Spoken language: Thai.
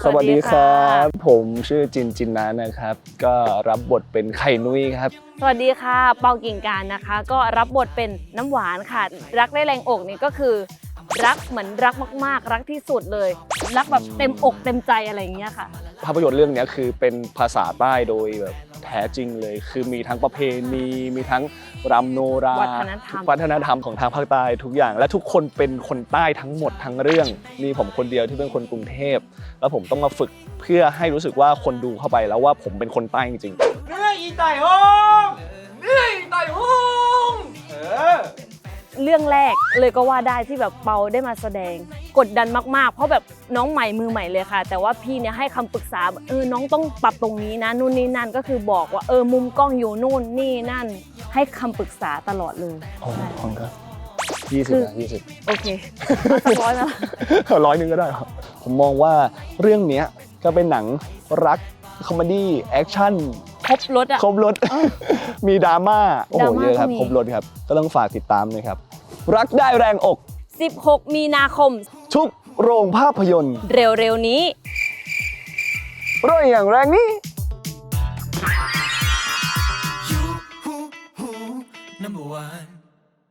สวัสดีครับ ผมชื่อจินจินนานะครับ ก็รับบทเป็นไข่นุ้ยครับ สวัสดีค่ะ เปากิ่งการนะคะ ก็รับบทเป็นน้ำหวานค่ะ รักได้แรงอกนี่ก็คือ รักเหมือนรักมากๆ รักที่สุดเลย รักแบบเต็มอกเต็มใจอะไรอย่างเงี้ยค่ะ ภาพยนตร์เรื่องเนี้ยคือเป็นภาษาใต้โดยแบบแท้จริงเลย คือมีทั้งประเพณีมีทั้งรำโนราวัฒนธรรมวัฒนธรรมของทางภาคใต้ทุกอย่าง และทุกคนเป็นคนใต้ทั้งหมดทั้งเรื่อง มีผมคนเดียวที่เป็นคนกรุงเทพ แล้วผมต้องมาฝึกเพื่อให้รู้สึกว่าคนดูเข้าไปแล้วว่าผมเป็นคนใต้จริงเหนื่อยอีไต่ฮงเหนื่อยอีไต่ฮงเออเรื่องแรกเลยก็ว่าได้ที่แบบเปาได้มาแสดง กดดันมากๆ เพราะแบบน้องใหม่มือใหม่เลยค่ะ แต่ว่าพี่เนี่ยให้คำปรึกษาแบบเออน้องต้องปรับตรงนี้นะนู่นนี่นั่นก็คือบอกว่าเออมุมกล้องอยู่นู่นนี่นั่น ให้คำปรึกษาตลอดเลยๆผมคนก็ยี่สิบคือนะยี่สิบโอเคสปอยล์นะร้อยหนึ่งก็ได้ครับผมมองว่าเรื่องเนี้ยก็เป็นหนังรักคอมเมดี้แอคชั่นครบรถอะครบรถมีดราม่าโอ้โหดราม่าเยอะครับก็มีครบรถครับ ก็ต้องฝากติดตามเลยครับ รักได้แรงอก 16 มีนาคม ทุกโรงภาพยนตร์เร็วๆนี้ ร่อยอย่างแรงนี้ You, who, who, number one.